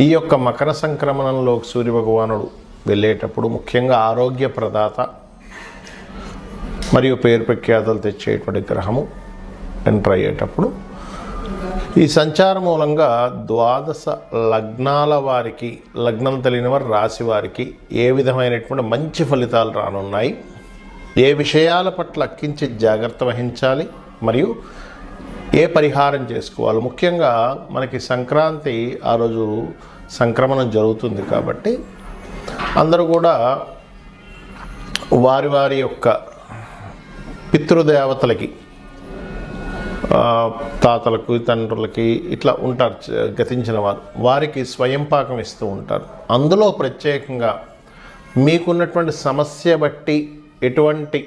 ఈ యొక్క మకర సంక్రమణంలో సూర్యభగవానుడు వెళ్ళేటప్పుడు ముఖ్యంగా ఆరోగ్య ప్రదాత మరియు పేరు ప్రఖ్యాతలు తెచ్చేటువంటి గ్రహము ఎంటర్ అయ్యేటప్పుడు ఈ సంచార మూలంగా ద్వాదశ లగ్నాల వారికి లగ్నం తెలియని వారు రాశి వారికి ఏ విధమైనటువంటి మంచి ఫలితాలు రానున్నాయి ఏ విషయాల పట్ల అక్కించి జాగ్రత్త వహించాలి మరియు ఏ పరిహారం చేసుకోవాలి? ముఖ్యంగా మనకి సంక్రాంతి ఆ రోజు సంక్రమణం జరుగుతుంది కాబట్టి అందరూ కూడా వారి వారి యొక్క పితృదేవతలకి తాతలకు తండ్రులకి ఇట్లా ఉంటారు గతించిన వారు. వారికి స్వయం పాకం ఇస్తూ ఉంటారు. అందులో ప్రత్యేకంగా మీకున్నటువంటి సమస్య బట్టి ఎటువంటి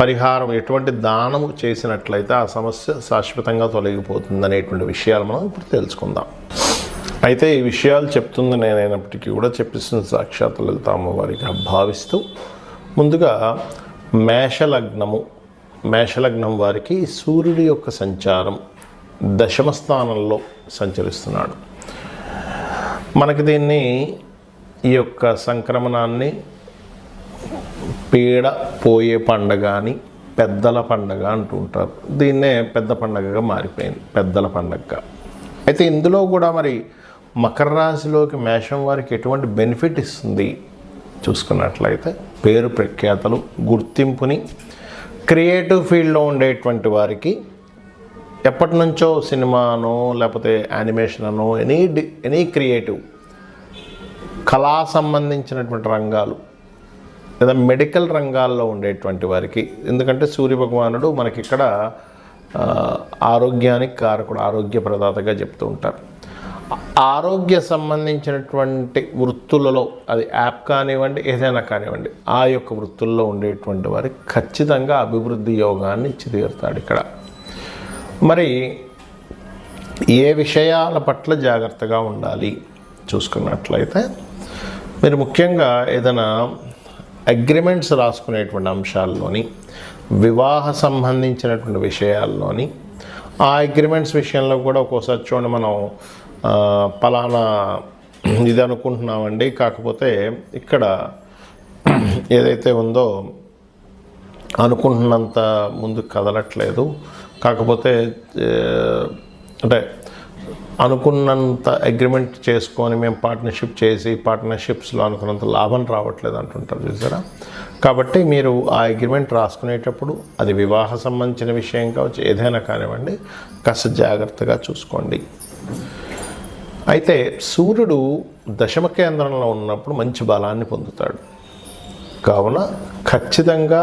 పరిహారం ఎటువంటి దానము చేసినట్లయితే ఆ సమస్య శాశ్వతంగా తొలగిపోతుంది అనేటువంటి విషయాలు మనం ఇప్పుడు తెలుసుకుందాం. అయితే ఈ విషయాలు చెప్తుంది నేనైనప్పటికీ కూడా చెప్పిస్తున్న సాక్షాత్ లలిత వారిగా భావిస్తూ ముందుగా మేషలగ్నము మేషలగ్నం వారికి సూర్యుడి యొక్క సంచారం దశమ స్థానంలో సంచరిస్తున్నాడు. మనకి దీన్ని ఈ యొక్క సంక్రమణాన్ని పీడ పోయే పండగ అని పెద్దల పండగ అంటూ ఉంటారు దీన్నే పెద్ద పండగగా మారిపోయింది పెద్దల పండగగా. అయితే ఇందులో కూడా మరి మకర రాశిలోకి మేషం వారికి ఎటువంటి బెనిఫిట్ ఇస్తుంది? చూసుకున్నట్లయితే పేరు ప్రఖ్యాతలు గుర్తింపుని క్రియేటివ్ ఫీల్డ్లో ఉండేటువంటి వారికి ఎప్పటి నుంచో సినిమానో లేకపోతే యానిమేషన్ అనో ఎనీ డి ఎనీ క్రియేటివ్ కళా సంబంధించినటువంటి రంగాలు లేదా మెడికల్ రంగాల్లో ఉండేటువంటి వారికి. ఎందుకంటే సూర్య భగవానుడు మనకి ఇక్కడ ఆరోగ్యానికి కారకుడు ఆరోగ్య ప్రదాతగా చెప్తూ ఉంటారు. ఆరోగ్య సంబంధించినటువంటి వృత్తులలో అది యాప్ కానివ్వండి ఏదైనా కానివ్వండి ఆ యొక్క వృత్తుల్లో ఉండేటువంటి వారికి ఖచ్చితంగా అభివృద్ధి యోగాన్ని ఇచ్చి తీరుతాడు ఇక్కడ. మరి ఏ విషయాల పట్ల జాగ్రత్తగా ఉండాలి? చూసుకున్నట్లయితే మీరు ముఖ్యంగా ఏదైనా అగ్రిమెంట్స్ రాసుకునేటువంటి అంశాల్లోని వివాహ సంబంధించినటువంటి విషయాల్లోని ఆ అగ్రిమెంట్స్ విషయంలో కూడా ఒక్కోసారి చూడండి మనం పలానా ఇది అనుకుంటున్నామండి. కాకపోతే ఇక్కడ ఏదైతే ఉందో అనుకుంటున్నంత ముందు కదలట్లేదు. కాకపోతే అంటే అనుకున్నంత అగ్రిమెంట్ చేసుకొని మేము పార్ట్నర్షిప్ చేసి పార్ట్నర్షిప్స్లో అనుకున్నంత లాభం రావట్లేదు అంటుంటారు చూసారా? కాబట్టి మీరు ఆ అగ్రిమెంట్ రాసుకునేటప్పుడు అది వివాహ సంబంధించిన విషయం కావచ్చు ఏదైనా కానివ్వండి కాస్త జాగ్రత్తగా చూసుకోండి. అయితే సూర్యుడు దశమ కేంద్రంలో ఉన్నప్పుడు మంచి బలాన్ని పొందుతాడు. కావున ఖచ్చితంగా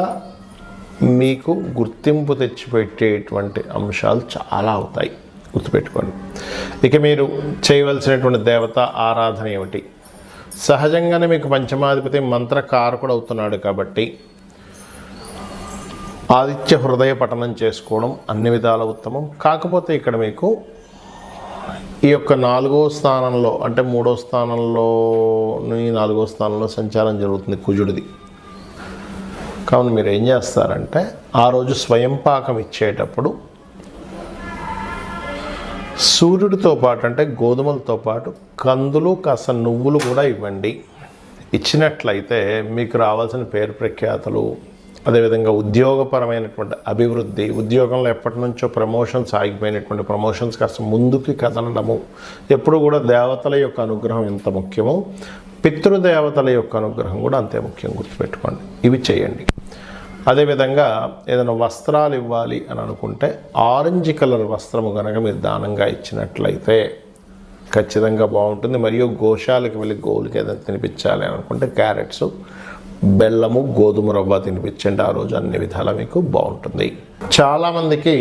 మీకు గుర్తింపు తెచ్చిపెట్టేటువంటి అంశాలు చాలా అవుతాయి. గుర్తుపెట్టుకోండి. ఇక మీరు చేయవలసినటువంటి దేవత ఆరాధన ఏమిటి? సహజంగానే మీకు పంచమాధిపతి మంత్రకారకుడు అవుతున్నాడు కాబట్టి ఆదిత్య హృదయ పఠనం చేసుకోవడం అన్ని విధాల ఉత్తమం. కాకపోతే ఇక్కడ మీకు ఈ యొక్క నాలుగో స్థానంలో అంటే మూడో స్థానంలో నాలుగో స్థానంలో సంచారం జరుగుతుంది కుజుడిది. కావున మీరు ఏం చేస్తారంటే ఆ రోజు స్వయం పాకం ఇచ్చేటప్పుడు సూర్యుడితో పాటు అంటే గోధుమలతో పాటు కందులు కాస్త నువ్వులు కూడా ఇవ్వండి. ఇచ్చినట్లయితే మీకు రావాల్సిన పేరు ప్రఖ్యాతలు అదేవిధంగా ఉద్యోగపరమైనటువంటి అభివృద్ధి ఉద్యోగంలో ఎప్పటి నుంచో ప్రమోషన్స్ ఆగిపోయినటువంటి ప్రమోషన్స్ కాస్త ముందుకి కదలడము. ఎప్పుడు కూడా దేవతల యొక్క అనుగ్రహం ఎంత ముఖ్యమో పితృదేవతల యొక్క అనుగ్రహం కూడా అంతే ముఖ్యం గుర్తుపెట్టుకోండి. ఇవి చేయండి. అదేవిధంగా ఏదైనా వస్త్రాలు ఇవ్వాలి అని అనుకుంటే ఆరెంజ్ కలర్ వస్త్రము కనుక మీరు దానంగా ఇచ్చినట్లయితే ఖచ్చితంగా బాగుంటుంది. మరియు గోశాలకు వెళ్ళి గోవులకి ఏదైనా తినిపించాలి అని అనుకుంటే క్యారెట్స్ బెల్లము గోధుమ రవ్వ తినిపించండి. ఆ రోజు అన్ని విధాలా మీకు బాగుంటుంది. చాలామందికి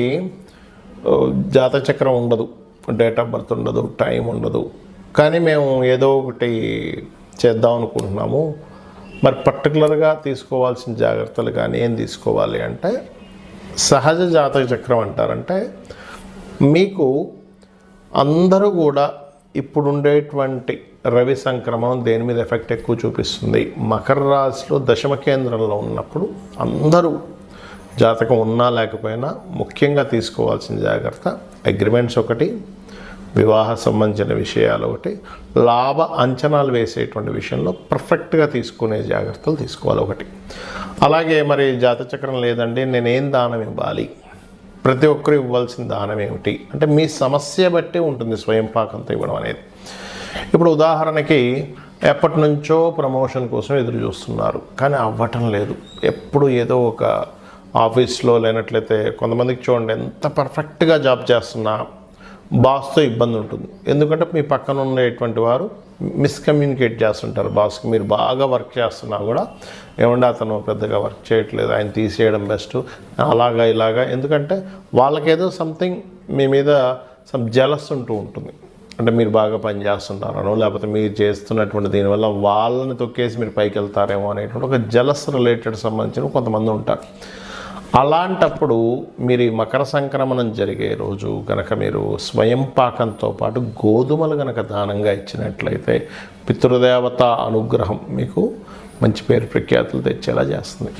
జాతచక్రం చక్రం ఉండదు డేట్ ఆఫ్ బర్త్ ఉండదు టైం ఉండదు. కానీ మేము ఏదో ఒకటి చేద్దాం అనుకుంటున్నాము. మరి పర్టికులర్గా తీసుకోవాల్సిన జాగ్రత్తలు కానీ ఏం తీసుకోవాలి అంటే సహజ జాతక చక్రం అంటారంటే మీకు అందరూ కూడా ఇప్పుడుండేటువంటి రవి సంక్రమణం దేని మీద ఎఫెక్ట్ ఎక్కువ చూపిస్తుంది? మకర రాశిలో దశమ కేంద్రంలో ఉన్నప్పుడు అందరూ జాతకం ఉన్నా లేకపోయినా ముఖ్యంగా తీసుకోవాల్సిన జాగ్రత్త అగ్రిమెంట్స్ ఒకటి వివాహ సంబంధించిన విషయాలు ఒకటి లాభ అంచనాలు వేసేటువంటి విషయంలో పర్ఫెక్ట్గా తీసుకునే జాగ్రత్తలు తీసుకోవాలి ఒకటి. అలాగే మరి జాతచక్రం లేదండి నేనేం దానం ఇవ్వాలి? ప్రతి ఒక్కరు ఇవ్వాల్సిన దానం ఏమిటి? అంటే మీ సమస్య బట్టి ఉంటుంది స్వయం పాకంతో ఇవ్వడం అనేది. ఇప్పుడు ఉదాహరణకి ఎప్పటి నుంచో ప్రమోషన్ కోసం ఎదురు చూస్తున్నారు కానీ అవ్వటం లేదు. ఎప్పుడు ఏదో ఒక ఆఫీస్లో లేనట్లయితే కొంతమందికి చూడండి ఎంత పర్ఫెక్ట్గా జాబ్ చేస్తున్నా బాస్తో ఇబ్బంది ఉంటుంది. ఎందుకంటే మీ పక్కన ఉండేటువంటి వారు మిస్కమ్యూనికేట్ చేస్తుంటారు బాస్కి. మీరు బాగా వర్క్ చేస్తున్నా కూడా ఏమంటే అతను పెద్దగా వర్క్ చేయట్లేదు ఆయన తీసేయడం బెస్ట్ అలాగా ఇలాగా. ఎందుకంటే వాళ్ళకేదో సంథింగ్ మీ మీద సమ్ జలస్ ఉంటూ ఉంటుంది. అంటే మీరు బాగా పని చేస్తుంటారనో లేకపోతే మీరు చేస్తున్నటువంటి దీనివల్ల వాళ్ళని తొక్కేసి మీరు పైకి వెళ్తారేమో అనేటువంటి ఒక జలస్ రిలేటెడ్ సంబంధించిన కొంతమంది ఉంటారు. అలాంటప్పుడు మీరు ఈ మకర సంక్రమణం జరిగే రోజు కనుక మీరు స్వయం పాకంతో పాటు గోధుమలు కనుక దానంగా ఇచ్చినట్లయితే పితృదేవత అనుగ్రహం మీకు మంచి పేరు ప్రఖ్యాతులు తెచ్చేలా చేస్తుంది.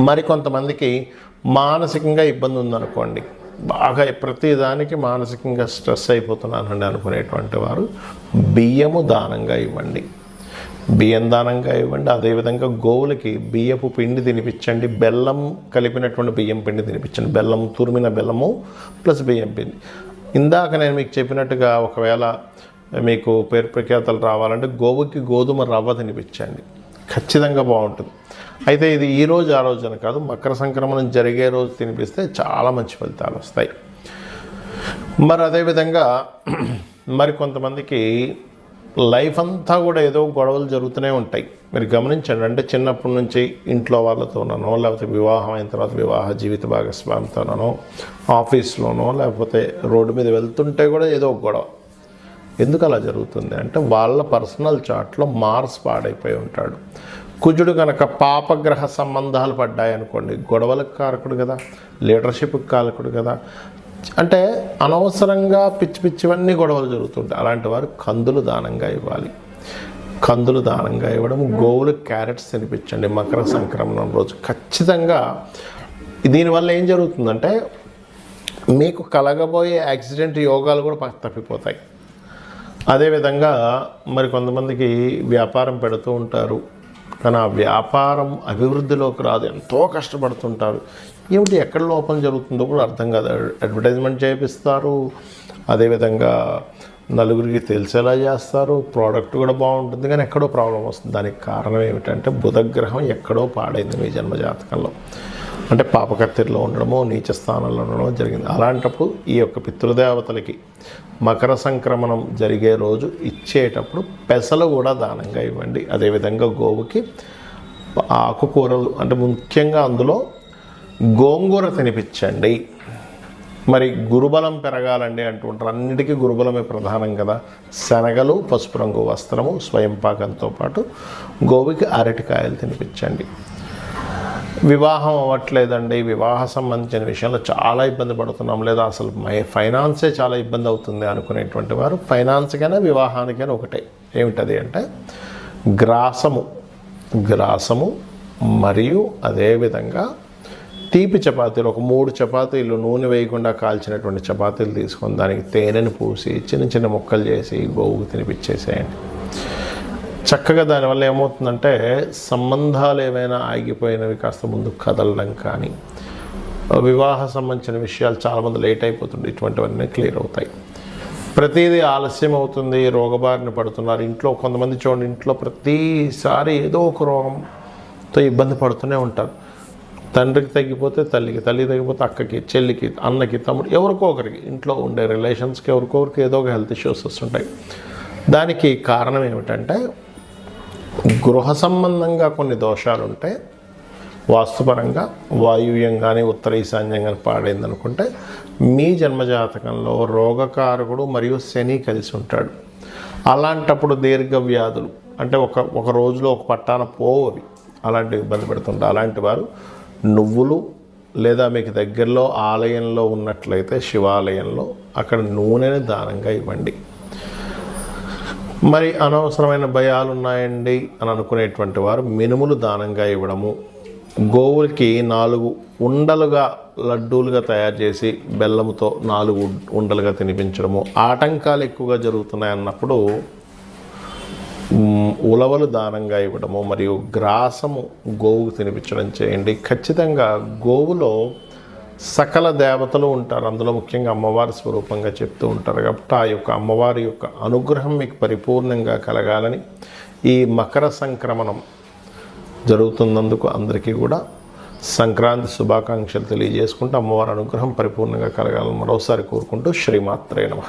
మరి కొంతమందికి మానసికంగా ఇబ్బంది ఉందనుకోండి. బాగా ప్రతిదానికి మానసికంగా స్ట్రెస్ అయిపోతున్నానండి అనుకునేటువంటి వారు బియ్యము దానంగా ఇవ్వండి. బియ్యం దానంగా ఇవ్వండి. అదేవిధంగా గోవులకి బియ్యపు పిండి తినిపించండి. బెల్లం కలిపినటువంటి బియ్యం పిండి తినిపించండి. బెల్లం తురిమిన బెల్లము ప్లస్ బియ్యం పిండి. ఇందాక నేను మీకు చెప్పినట్టుగా ఒకవేళ మీకు పేరు ప్రఖ్యాతలు రావాలంటే గోవుకి గోధుమ రవ్వ తినిపించండి. ఖచ్చితంగా బాగుంటుంది. అయితే ఇది ఈ రోజు ఆ రోజు అని కాదు మకర సంక్రమణం జరిగే రోజు తినిపిస్తే చాలా మంచి ఫలితాలు వస్తాయి. మరి అదేవిధంగా మరి కొంతమందికి లైఫ్ అంతా కూడా ఏదో గొడవలు జరుగుతూనే ఉంటాయి. మీరు గమనించండి అంటే చిన్నప్పటి నుంచి ఇంట్లో వాళ్ళతోనో లేకపోతే వివాహం అయిన తర్వాత వివాహ జీవిత భాగస్వామితోనో ఆఫీస్లోనో లేకపోతే రోడ్డు మీద వెళ్తుంటే కూడా ఏదో ఒక గొడవ. ఎందుకు అలా జరుగుతుంది అంటే వాళ్ళ పర్సనల్ చాట్లో మార్స్ పాడైపోయి ఉంటాడు. కుజుడు కనుక పాపగ్రహ సంబంధాలు పడ్డాయనుకోండి గొడవలకు కారకుడు కదా లీడర్షిప్కి కారకుడు కదా అంటే అనవసరంగా పిచ్చి పిచ్చివన్నీ గొడవలు జరుగుతుంటాయి. అలాంటి వారు కందులు దానంగా ఇవ్వాలి. కందులు దానంగా ఇవ్వడం గోవులు క్యారెట్స్ తినిపించండి మకర సంక్రమణం రోజు. ఖచ్చితంగా దీనివల్ల ఏం జరుగుతుందంటే మీకు కలగబోయే యాక్సిడెంట్ యోగాలు కూడా తప్పిపోతాయి. అదేవిధంగా మరి కొంతమందికి వ్యాపారం పెడుతూ ఉంటారు. తన వ్యాపారం అభివృద్ధిలోకి రాదు ఎంతో కష్టపడుతుంటారు ఏమిటి ఎక్కడ లోపం జరుగుతుందో కూడా అర్థం కాదు. అడ్వర్టైజ్మెంట్ చేపిస్తారు అదేవిధంగా నలుగురికి తెలిసేలా చేస్తారు ప్రోడక్ట్ కూడా బాగుంటుంది కానీ ఎక్కడో ప్రాబ్లం వస్తుంది. దానికి కారణం ఏమిటంటే బుధగ్రహం ఎక్కడో పాడైంది మీ జన్మ జాతకంలో అంటే పాపకత్తిరిలో ఉండడమో నీచ స్థానంలో ఉండడమో జరిగింది. అలాంటప్పుడు ఈ యొక్క పితృదేవతలకి మకర సంక్రమణం జరిగే రోజు ఇచ్చేటప్పుడు పెసలు కూడా దానంగా ఇవ్వండి. అదేవిధంగా గోవుకి ఆకుకూరలు అంటే ముఖ్యంగా అందులో గోంగూర తినిపించండి. మరి గురుబలం పెరగాలండి అంటుంటారు. అన్నిటికీ గురుబలమే ప్రధానం కదా. శనగలు పసుపు రంగు వస్త్రము స్వయం పాకంతో పాటు గోవుకి అరటికాయలు తినిపించండి. వివాహం అవ్వట్లేదండి. వివాహ సంబంధించిన విషయంలో చాలా ఇబ్బంది పడుతున్నాం. లేదా అసలు మై ఫైనాన్సే చాలా ఇబ్బంది అవుతుంది అనుకునేటువంటి వారు ఫైనాన్స్కైనా వివాహానికైనా ఒకటే. ఏమిటది అంటే గ్రాసము. గ్రాసము మరియు అదేవిధంగా తీపి చపాతీలు. ఒక మూడు చపాతీలు నూనె వేయకుండా కాల్చినటువంటి చపాతీలు తీసుకొని దానికి తేనెను పూసి చిన్న చిన్న ముక్కలు చేసి గోవుకు తినిపించేసేయండి. చక్కగా దానివల్ల ఏమవుతుందంటే సంబంధాలు ఏమైనా ఆగిపోయినవి కాస్త ముందుకు కదలడం కానీ వివాహ సంబంధించిన విషయాలు చాలామంది లేట్ అయిపోతుంది ఇటువంటివన్నీ క్లియర్ అవుతాయి. ప్రతిదీ ఆలస్యం అవుతుంది రోగబారిన పడుతున్నారు. ఇంట్లో కొంతమంది చూడండి ఇంట్లో ప్రతిసారి ఏదో ఒక రోగంతో ఇబ్బంది పడుతూనే ఉంటారు. తండ్రికి తగ్గిపోతే తల్లికి తల్లి తగ్గిపోతే అక్కకి చెల్లికి అన్నకి తమ్ముడు ఎవరికో ఒకరికి ఇంట్లో ఉండే రిలేషన్స్కి ఎవరికో ఒకరికి ఏదో ఒక హెల్త్ ఇష్యూస్ వస్తుంటాయి. దానికి కారణం ఏమిటంటే గృహ సంబంధంగా కొన్ని దోషాలు ఉంటే వాస్తుపరంగా వాయువ్యం కానీ ఉత్తర ఈశాన్యం కానీ పాడైంది అనుకుంటే మీ జన్మజాతకంలో రోగకారకుడు మరియు శని కలిసి ఉంటాడు అలాంటప్పుడు దీర్ఘ వ్యాధులు అంటే ఒక ఒక రోజులో ఒక పట్టాన పోవు అవి అలాంటివి ఇబ్బంది పెడుతుంటారు అలాంటి వారు నువ్వులు లేదా మీకు దగ్గరలో ఆలయంలో ఉన్నట్లయితే శివాలయంలో అక్కడ నూనెని దానంగా ఇవ్వండి. మరి అనవసరమైన భయాలు ఉన్నాయండి అని అనుకునేటువంటి వారు మినుములు దానంగా ఇవ్వడము గోవులకి నాలుగు ఉండలుగా లడ్డూలుగా తయారు చేసి బెల్లంతో నాలుగు ఉండలుగా తినిపించడము ఆటంకాలు ఎక్కువగా జరుగుతున్నాయి అన్నప్పుడు ఉలవలు దానంగా ఇవ్వడము మరియు గ్రాసము గోవుకు తినిపించడం చేయండి. ఖచ్చితంగా గోవులో సకల దేవతలు ఉంటారు. అందులో ముఖ్యంగా అమ్మవారి స్వరూపంగా చెప్తూ ఉంటారు. కాబట్టి ఆ యొక్క అమ్మవారి యొక్క అనుగ్రహం మీకు పరిపూర్ణంగా కలగాలని ఈ మకర సంక్రమణం జరుగుతున్నందుకు అందరికీ కూడా సంక్రాంతి శుభాకాంక్షలు తెలియజేసుకుంటూ అమ్మవారి అనుగ్రహం పరిపూర్ణంగా కలగాలని మరోసారి కోరుకుంటూ శ్రీమాత్రే నమ.